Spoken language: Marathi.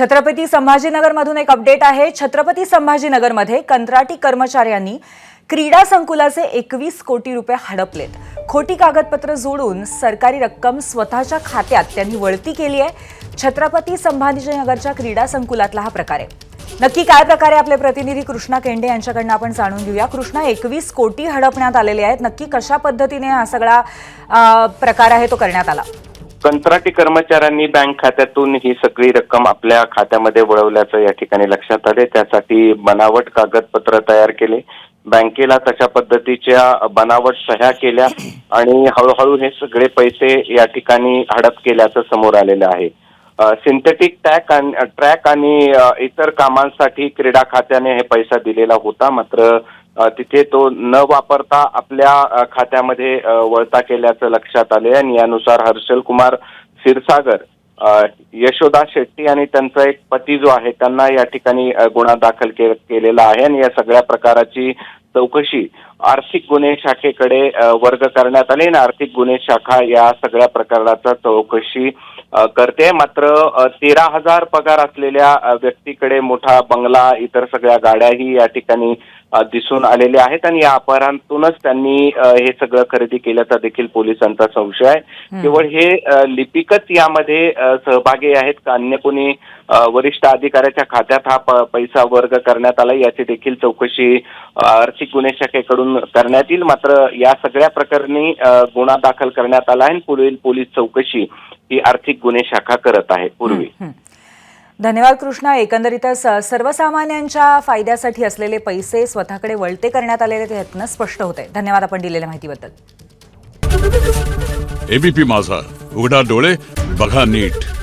छत्रपती संभाजीनगरमधून एक अपडेट आहे. छत्रपती संभाजीनगरमध्ये कंत्राटी कर्मचाऱ्यांनी क्रीडा संकुलाचे एकवीस कोटी रुपये हडपलेत. खोटी कागदपत्र जोडून सरकारी रक्कम स्वतःच्या खात्यात त्यांनी वळती केली आहे. छत्रपती संभाजीनगरच्या क्रीडा संकुलातला हा प्रकार आहे. नक्की काय प्रकारे आपले प्रतिनिधी कृष्णा केंडे यांच्याकडनं आपण जाणून घेऊया. कृष्णा एकवीस कोटी हडपण्यात आलेले आहेत. नक्की कशा पद्धतीने हा सगळा प्रकार आहे तो करण्यात आला? कंत्राटी कर्मचाऱ्यांनी बँक खात्यातून ही सगळी रक्कम आपल्या खात्यामध्ये वळवल्याचं या ठिकाणी लक्षात आले. त्यासाठी बनावट कागदपत्र तयार केले. बँकेला तशा पद्धतीच्या बनावट सह्या केल्या आणि हळूहळू हे सगळे पैसे या ठिकाणी हडप केल्याचं समोर आलेलं आहे. सिंथेटिक टॅक आणि ट्रॅक आणि इतर कामांसाठी क्रीडा खात्याने हे पैसा दिलेला होता. मात्र तिथे तो न वापरता आपल्या खात्यामध्ये वळता केल्याचं लक्षात आले आणि यानुसार हर्षल कुमार क्षीरसागर यशोदा शेट्टी आणि त्यांचा एक पती जो आहे त्यांना या ठिकाणी गुन्हा दाखल के- केलेला आहे आणि या सगळ्या प्रकाराची चौकशी आर्थिक गुन्हे शाखेकडे वर्ग करण्यात आली आणि आर्थिक गुन्हे शाखा या सगळ्या प्रकरणाचा चौकशी करते. मात्र तेरा हजार पगार असलेल्या व्यक्तीकडे मोठा बंगला इतर सगळ्या गाड्याही या ठिकाणी दिसून आलेल्या आहेत आणि या अपहरणातूनच त्यांनी हे सगळं खरेदी केल्याचा देखील पोलिसांचा संशय आहे. केवळ हे लिपिकच यामध्ये सहभागी आहेत का? अन्य कोणी वरिष्ठ अधिकाऱ्याच्या खात्यात हा पैसा वर्ग करण्यात आला याची देखील चौकशी आर्थिक गुन्हे शाखेकडून करण्यात येईल. मात्र या सगळ्या प्रकरणी गुन्हा दाखल करण्यात आला आहे आणि पुढील पोलीस चौकशी ही आर्थिक गुन्हे शाखा करत आहे पूर्वी. धन्यवाद कृष्णा. एकंदरीतच सर्वसामान्यांच्या फायद्यासाठी असलेले पैसे स्वतःकडे वळते करण्यात आलेले ते यातनं स्पष्ट होते धन्यवाद आपण दिलेल्या माहितीबद्दल. एबीपी माझा. उघडा डोळे बघा नीट.